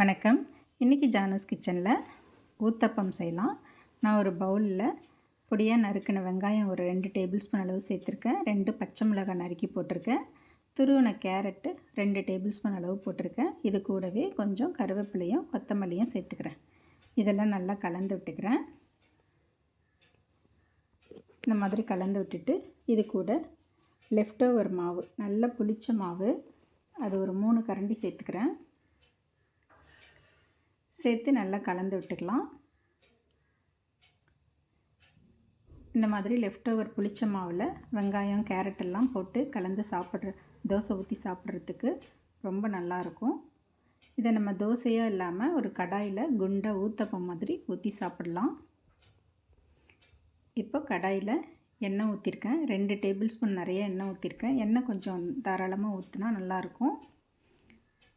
வணக்கம். இன்றைக்கி ஜானஸ் கிச்சனில் ஊத்தப்பம் செய்யலாம். நான் ஒரு பவுலில் பொடியாக நறுக்கின வெங்காயம் ஒரு ரெண்டு டேபிள் ஸ்பூன் அளவு சேர்த்துருக்கேன். ரெண்டு பச்சை மிளகாய் நறுக்கி போட்டிருக்கேன். துருவின கேரட்டு ரெண்டு டேபிள் ஸ்பூன் அளவு போட்டிருக்கேன். இது கூடவே கொஞ்சம் கருவேப்பிலையும் கொத்தமல்லியும் சேர்த்துக்கிறேன். இதெல்லாம் நல்லா கலந்து விட்டுக்கிறேன். இந்த மாதிரி கலந்து விட்டுட்டு இது கூட லெஃப்ட் ஓவர் மாவு நல்ல புளிச்ச மாவு. அது ஒரு மூணு கரண்டி சேர்த்துக்கிறேன். சேர்த்து நல்லா கலந்து விட்டுக்கலாம். இந்த மாதிரி லெஃப்ட் ஓவர் புளிச்ச மாவில் வெங்காயம் கேரட் எல்லாம் போட்டு கலந்து சாப்பிட்ற தோசை ஊற்றி சாப்பிட்றதுக்கு ரொம்ப நல்லாயிருக்கும் இதை நம்ம தோசையாக இல்லாமல் ஒரு கடாயில் குண்டை ஊத்தப்பம் மாதிரி ஊற்றி சாப்பிட்லாம். இப்போ கடாயில் எண்ணெய் ஊற்றிருக்கேன் ரெண்டு டேபிள் ஸ்பூன் நிறைய எண்ணெய் ஊற்றிருக்கேன் எண்ணெய் கொஞ்சம் தாராளமாக ஊற்றினா நல்லாயிருக்கும்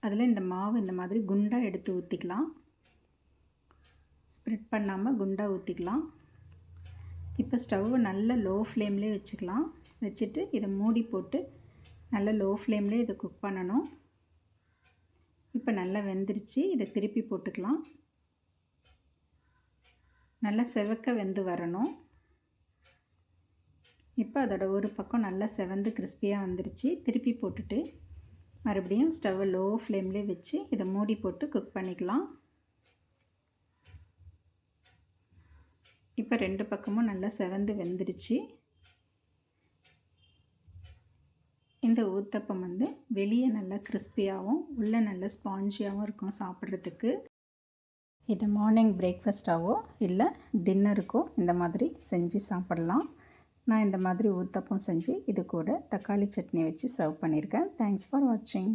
அதில் இந்த மாவு இந்த மாதிரி குண்டாக எடுத்து ஊற்றிக்கலாம் ஸ்ப்ரெட் பண்ணாமல் குண்டாக ஊற்றிக்கலாம் இப்போ ஸ்டவ்வை நல்ல லோ ஃப்ளேம்லேயே வச்சுக்கலாம். வச்சுட்டு இதை மூடி போட்டு நல்ல லோ ஃப்ளேம்லேயே இதை குக் பண்ணணும். இப்போ நல்லா வெந்துருச்சு. இதை திருப்பி போட்டுக்கலாம். நல்லா செவக்க வெந்து வரணும். இப்போ அதோட ஒரு பக்கம் நல்லா செவந்து கிறிஸ்பியாக வந்துருச்சு. திருப்பி போட்டுட்டு மறுபடியும் ஸ்டவ்வை லோ ஃப்ளேம்லேயே வச்சு இதை மூடி போட்டு குக் பண்ணிக்கலாம். இப்போ ரெண்டு பக்கமும் நல்லா செவந்து வெந்துருச்சு. இந்த ஊத்தப்பம் வந்து வெளியே நல்லா கிறிஸ்பியாகவும் உள்ளே நல்லா ஸ்பாஞ்சியாகவும் இருக்கும் சாப்பிட்றதுக்கு. இது மார்னிங் பிரேக்ஃபாஸ்ட்டாகவோ இல்லை டின்னருக்கோ இந்த மாதிரி செஞ்சு சாப்பிட்லாம். நான் இந்த மாதிரி ஊத்தப்பம் செஞ்சு இது கூட தக்காளி சட்னி வச்சு சர்வ் பண்ணியிருக்கேன். தேங்க்ஸ் ஃபார் வாட்சிங்